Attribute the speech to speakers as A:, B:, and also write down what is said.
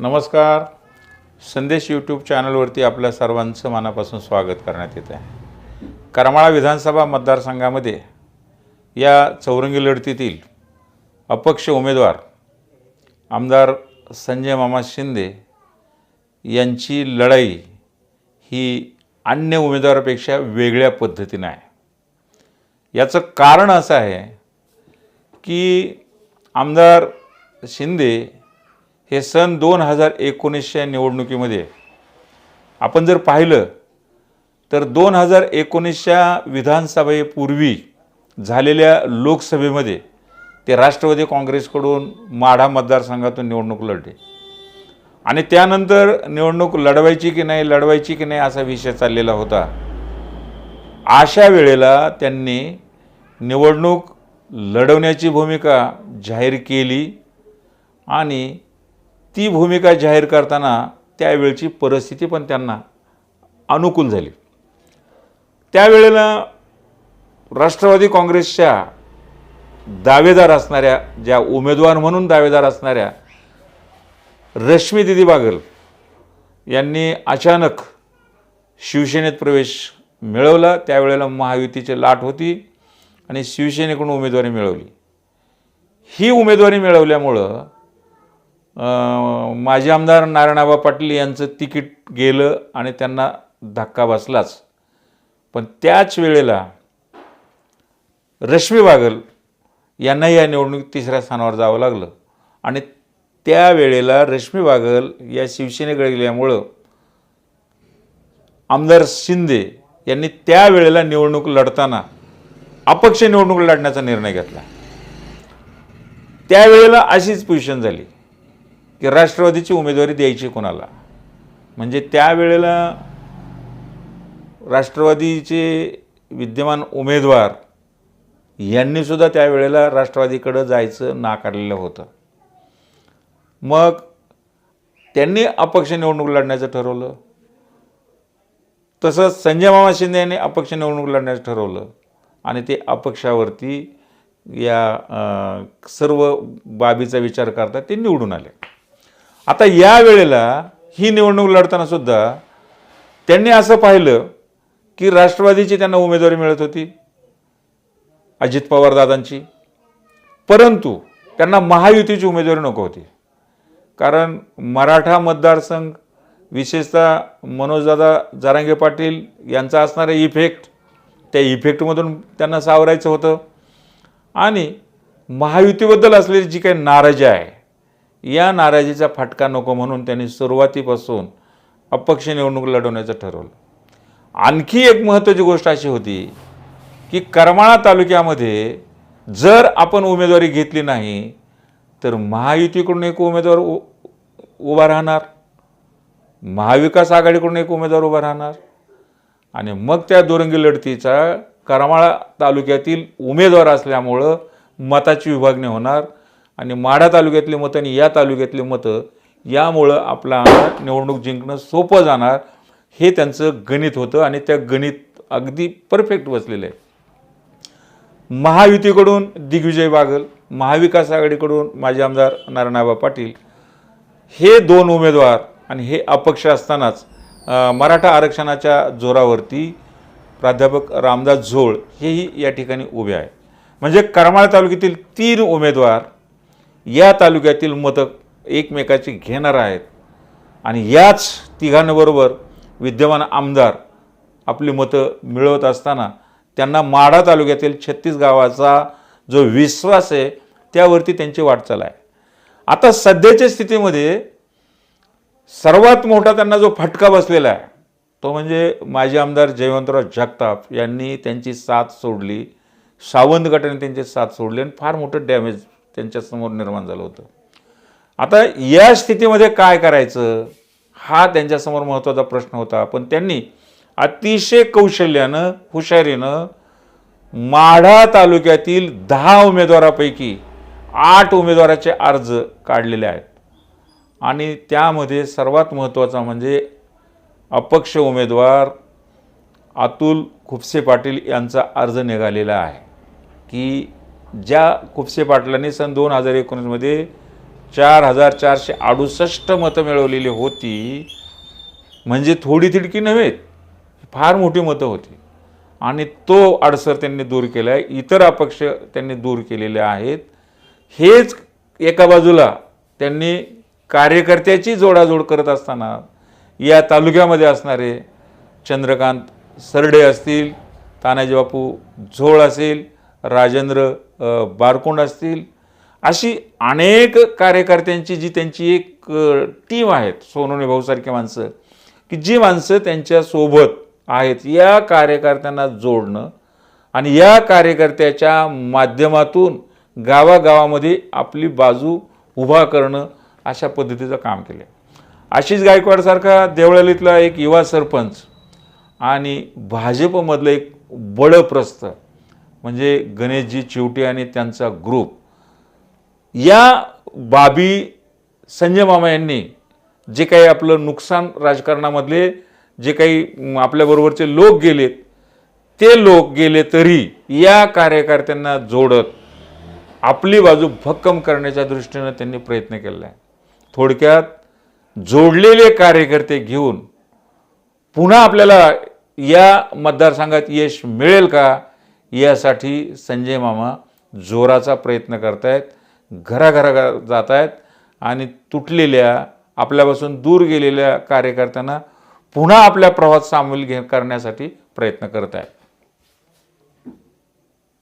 A: नमस्कार. संदेश यूट्यूब चॅनलवरती आपल्या सर्वांचं मनापासून स्वागत करण्यात येत आहे. करमाळा विधानसभा मतदारसंघामध्ये या चौरंगी लढतीतील अपक्ष उमेदवार आमदार संजय मामा शिंदे यांची लढाई ही अन्य उमेदवारापेक्षा वेगळ्या पद्धतीनं आहे. याचं कारण असं आहे की आमदार शिंदे हे सन दोन हजार एकोणीसच्या निवडणुकीमध्ये आपण जर पाहिलं तर दोन हजार एकोणीसच्या विधानसभेपूर्वी झालेल्या लोकसभेमध्ये ते राष्ट्रवादी काँग्रेसकडून माढा मतदारसंघातून निवडणूक लढले. आणि त्यानंतर निवडणूक लढवायची की नाही लढवायची की नाही असा विषय चाललेला होता. अशा वेळेला त्यांनी निवडणूक लढवण्याची भूमिका जाहीर केली आणि ती भूमिका जाहीर करताना त्यावेळची परिस्थिती पण त्यांना अनुकूल झाली. त्यावेळेला राष्ट्रवादी काँग्रेसच्या दावेदार असणाऱ्या ज्या उमेदवार म्हणून दावेदार असणाऱ्या रश्मी दिदी बागल यांनी अचानक शिवसेनेत प्रवेश मिळवला. त्यावेळेला महायुतीची लाट होती आणि शिवसेनेकडून उमेदवारी मिळवली. ही उमेदवारी मिळवल्यामुळं माजी आमदार नारायणाबा पाटील यांचं तिकीट गेलं आणि त्यांना धक्का बसलाच. पण त्याच वेळेला रश्मी बागल यांना या निवडणुकीत तिसऱ्या स्थानावर जावं लागलं. आणि त्यावेळेला रश्मी बागल या शिवसेनेकडे गेल्यामुळं आमदार शिंदे यांनी त्यावेळेला निवडणूक लढताना अपक्ष निवडणूक लढण्याचा निर्णय घेतला. त्यावेळेला अशीच पोझिशन झाली. की राष्ट्रवादीची उमेदवारी द्यायची कोणाला? म्हणजे त्यावेळेला राष्ट्रवादीचे विद्यमान उमेदवार यांनी सुद्धा त्यावेळेला राष्ट्रवादीकडं जायचं नाकारलेलं होतं. मग त्यांनी अपक्ष निवडणूक लढण्याचं ठरवलं. तसंच संजय मामा शिंदे यांनी अपक्ष निवडणूक लढण्याचं ठरवलं. आणि ते अपक्षावरती या सर्व बाबीचा विचार करता ते निवडून आले. आता या वेळेला ही निवडणूक लढताना सुद्धा त्यांनी असं पाहिलं की राष्ट्रवादीची त्यांना उमेदवारी मिळत होती अजित पवार दादांची. परंतु त्यांना महायुतीची उमेदवारी नको होती. कारण मराठा मतदारसंघ विशेषतः मनोजदादा जारांगे पाटील यांचा असणारा इफेक्ट त्या इफेक्टमधून त्यांना सावरायचं होतं. आणि महायुतीबद्दल असलेली जी काही नाराजी आहे या नाराजीचा फटका नको म्हणून त्यांनी सुरुवातीपासून अपक्ष निवडणूक लढवण्याचं ठरवलं. आणखी एक महत्त्वाची गोष्ट अशी होती की करमाळा तालुक्यामध्ये जर आपण उमेदवारी घेतली नाही तर महायुतीकडून एक उमेदवार उ उभा राहणार महाविकास आघाडीकडून एक उमेदवार उभा राहणार आणि मग त्या दुरंगी लढतीचा करमाळा तालुक्यातील उमेदवार असल्यामुळं मताची विभागणी होणार आणि माढा तालुक्यातली मतं आणि या तालुक्यातली मतं यामुळं आपला निवडणूक जिंकणं सोपं जाणार हे त्यांचं गणित होतं आणि त्या गणित अगदी परफेक्ट बसलेलं आहे. महायुतीकडून दिग्विजय बागल महाविकास आघाडीकडून माजी आमदार नारायणाबा पाटील हे दोन उमेदवार आणि हे अपक्ष असतानाच मराठा आरक्षणाच्या जोरावरती प्राध्यापक रामदास झोळ हेही या ठिकाणी उभे आहे. म्हणजे करमाळ तालुक्यातील तीन उमेदवार या तालुक्यातील मतं एकमेकाची घेणार आहेत. आणि याच तिघांबरोबर विद्यमान आमदार आपली मतं मिळवत असताना त्यांना माढा तालुक्यातील छत्तीस गावाचा जो विश्वास आहे त्यावरती त्यांची वाटचाल आहे. आता सध्याच्या स्थितीमध्ये सर्वात मोठा त्यांना जो फटका बसलेला आहे तो म्हणजे माजी आमदार जयवंतराव जगताप यांनी त्यांची साथ सोडली. सावंत गटाने त्यांची साथ सोडली आणि फार मोठं डॅमेज त्यांच्यासमोर निर्माण झालं होतं. आता या स्थितीमध्ये काय करायचं? हा त्यांच्यासमोर महत्त्वाचा प्रश्न होता. पण त्यांनी अतिशय कौशल्यानं हुशारीनं माढा तालुक्यातील दहा उमेदवारापैकी आठ उमेदवाराचे अर्ज काढलेले आहेत. आणि त्यामध्ये सर्वात महत्त्वाचा म्हणजे अपक्ष उमेदवार अतुल खुपसे पाटील यांचा अर्ज निघालेला आहे. की ज्या कुपसे पाटलांनी सन दोन हजार एकोणीसमध्ये चार हजार चारशे अडुसष्ट मतं मिळवलेली होती म्हणजे थोडी तिडकी नव्हे फार मोठी मतं होती. आणि तो अडसर त्यांनी दूर केला आहे इतर अपक्ष त्यांनी दूर केलेले आहेत. हेच एका बाजूला त्यांनी कार्यकर्त्याची जोडाजोड करत असताना या तालुक्यामध्ये असणारे चंद्रकांत सरडे असतील तानाजी बापू झोळ असेल राजेंद्र बारकोंड असतील अशी अनेक कार्यकर्त्यांची जी त्यांची एक टीम आहेत सोनोने भाऊसारखी माणसं की जी माणसं त्यांच्यासोबत आहेत या कार्यकर्त्यांना जोडणं आणि या कार्यकर्त्याच्या माध्यमातून गावागावामध्ये आपली बाजू उभा करणं अशा पद्धतीचं काम केलं आशिष गायकवाडसारखा देवळालीतला एक युवा सरपंच आणि भाजपमधलं एक बळप्रस्थ म्हणजे गणेशजी चिवटे आणि त्यांचा ग्रुप या बाबी संजय मामा यांनी जे काही आपलं नुकसान राजकारणामधले जे काही आपल्याबरोबरचे लोक गेलेत ते लोक गेले तरी या कार्यकर्त्यांना जोडत आपली बाजू भक्कम करण्याच्या दृष्टीनं त्यांनी प्रयत्न केला आहे थोडक्यात जोडलेले कार्यकर्ते घेऊन पुन्हा आपल्याला या मतदारसंघात यश मिळेल का? यासाठी संजय मामा जोराचा प्रयत्न करतायत घराघरा जात आहेत आणि तुटलेल्या आपल्यापासून दूर गेलेल्या कार्यकर्त्यांना पुन्हा आपल्या प्रवाहात सामील घे करण्यासाठी प्रयत्न करत आहेत